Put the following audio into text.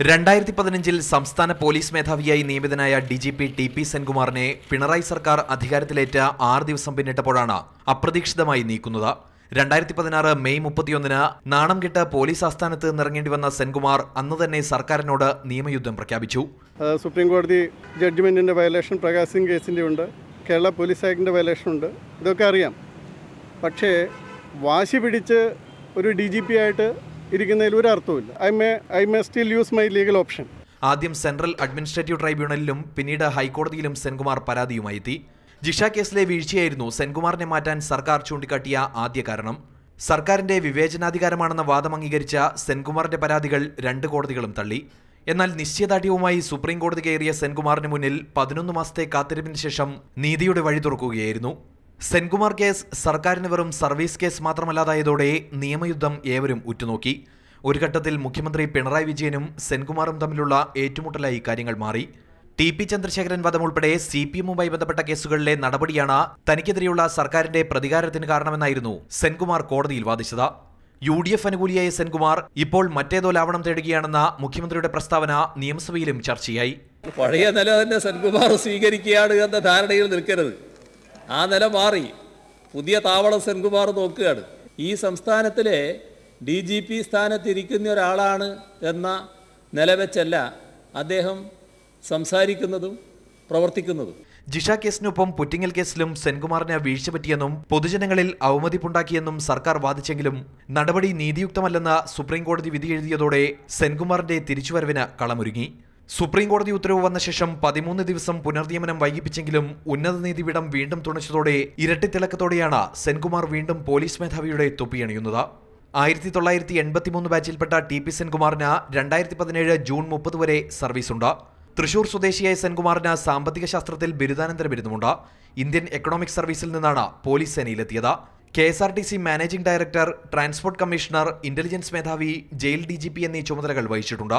രണ്ടായിരത്തി പതിനഞ്ചിൽ സംസ്ഥാന പോലീസ് മേധാവിയായി നിയമിതനായ D G P T P സെൻകുമാറിനെ Pinarayi സർക്കാർ അധികാരത്തിലേറ്റ ആറ് ദിവസം പിന്നിട്ടപ്പോഴാണ് അപ്രതീക്ഷിതമായി നീക്കുന്നത്. രണ്ടായിരത്തി പതിനാറ് മെയ് മുപ്പത്തിയൊന്നിന് നാണം കെട്ട് പോലീസ് ആസ്ഥാനത്ത് നിറങ്ങേണ്ടി വന്ന സെൻകുമാർ അന്ന് തന്നെ സർക്കാരിനോട് നിയമയുദ്ധം പ്രഖ്യാപിച്ചു. സുപ്രീം കോടതി ജഡ്ജ്മെന്റിന്റെ വയലേഷൻ പ്രകാശ് കേസിന്റെ ഉണ്ട് കേരള പോലീസ് ആക്ടിന്റെ വയലേഷൻ ഉണ്ട് ഇതൊക്കെ അറിയാം. പക്ഷേ വാശി പിടിച്ച് ഒരു ഡി ജി പി ആയിട്ട് ഇരിക്കുന്നതിൽ ഒരു അർത്ഥവുമില്ല. I may I may still use my legal option ആദ്യം സെൻട്രൽ അഡ്മിനിസ്ട്രേറ്റീവ് ട്രൈബ്യൂണലിലും പിന്നീട് ഹൈക്കോടതിയിലും സെൻകുമാർ പരാതിയുമായി എത്തി ജിഷ കേസിലെ വീഴ്ചയായിരുന്നു സെൻകുമാറിനെ മാറ്റാൻ സർക്കാർ ചൂണ്ടിക്കാട്ടിയ ആദ്യ കാരണം. സർക്കാരിന്റെ വിവേചനാധികാരമാണെന്ന വാദം അംഗീകരിച്ച സെൻകുമാറിന്റെ പരാതികൾ രണ്ട് കോടതികളും തള്ളി. എന്നാൽ നിശ്ചയദാർഢ്യവുമായി സുപ്രീം കോടതി കയറിയ സെൻകുമാറിന് മുന്നിൽ പതിനൊന്ന് മാസത്തെ കാത്തിരിപ്പിന് ശേഷം നീതിയുടെ വഴി തുറക്കുകയായിരുന്നു. സെൻകുമാർ കേസ് സർക്കാരിന് വെറും സർവീസ് കേസ് മാത്രമല്ലാതായതോടെ നിയമയുദ്ധം ഏവരും ഉറ്റുനോക്കി. ഒരു ഘട്ടത്തിൽ മുഖ്യമന്ത്രി പിണറായി വിജയനും സെൻകുമാറും തമ്മിലുള്ള ഏറ്റുമുട്ടലായി കാര്യങ്ങൾ മാറി. ടി പി ചന്ദ്രശേഖരൻ വധം ഉൾപ്പെടെ സി പി എമ്മുമായി ബന്ധപ്പെട്ട കേസുകളിലെ നടപടിയാണ് തനിക്കെതിരെയുള്ള സർക്കാരിന്റെ പ്രതികാരത്തിന് കാരണമെന്നായിരുന്നു സെൻകുമാർ കോടതിയിൽ വാദിച്ചത്. യു ഡി എഫ് അനുകൂലിയായ സെൻകുമാർ ഇപ്പോൾ മറ്റേതോ ലാവണം തേടുകയാണെന്ന മുഖ്യമന്ത്രിയുടെ പ്രസ്താവന നിയമസഭയിലും ചർച്ചയായി. പഴയ നില തന്നെ സെൻകുമാർ സ്വീകരിക്കുകയാണ് എന്ന ധാരണയിൽ നിൽക്കരുത്. ആ നില മാറി. പുതിയ താവള സെൻകുമാർ നോക്കുകയാണ്. ഈ സംസ്ഥാനത്തിലെ ഡി ജി പി സ്ഥാനത്തിരിക്കുന്ന ഒരാളാണ് എന്ന നില വെച്ചല്ല അദ്ദേഹം സംസാരിക്കുന്നതും പ്രവർത്തിക്കുന്നതും. ജിഷ കേസിനൊപ്പം പുറ്റിങ്ങൽ കേസിലും സെൻകുമാറിനെ വീഴ്ച പറ്റിയെന്നും പൊതുജനങ്ങളിൽ അവമതിപ്പുണ്ടാക്കിയെന്നും സർക്കാർ വാദിച്ചെങ്കിലും നടപടി നീതിയുക്തമല്ലെന്ന സുപ്രീംകോടതി വിധി എഴുതിയതോടെ സെൻകുമാറിന്റെ തിരിച്ചുവരവിന് കളമൊരുങ്ങി. സുപ്രീം കോടതി ഉത്തരവ് വന്ന ശേഷം പതിമൂന്ന് ദിവസം പുനർനിയമനം വൈകിപ്പിച്ചെങ്കിലും ഉന്നത നീതിപീഠം വീണ്ടും തുണച്ചതോടെ ഇരട്ടിത്തിളക്കത്തോടെയാണ് സെൻകുമാർ വീണ്ടും പോലീസ് മേധാവിയുടെ തൊപ്പിയണിയുന്നത് ആയിരത്തി തൊള്ളായിരത്തി എൺപത്തിമൂന്ന് ബാച്ചിൽപ്പെട്ട ടി പി സെൻകുമാറിന് രണ്ടായിരത്തി പതിനേഴ് ജൂൺ മുപ്പത് വരെ സർവീസുണ്ട്. തൃശൂർ സ്വദേശിയായ സെൻകുമാറിന് സാമ്പത്തിക ശാസ്ത്രത്തിൽ ബിരുദാനന്തര ബിരുദമുണ്ട്. ഇന്ത്യൻ എക്കണോമിക് സർവീസിൽ നിന്നാണ് police സേനയിലെത്തിയത്. K S R T C managing director transport commissioner intelligence മേധാവി ജയിൽ ഡി ജി പി എന്നീ ചുമതലകൾ വഹിച്ചിട്ടുണ്ട്.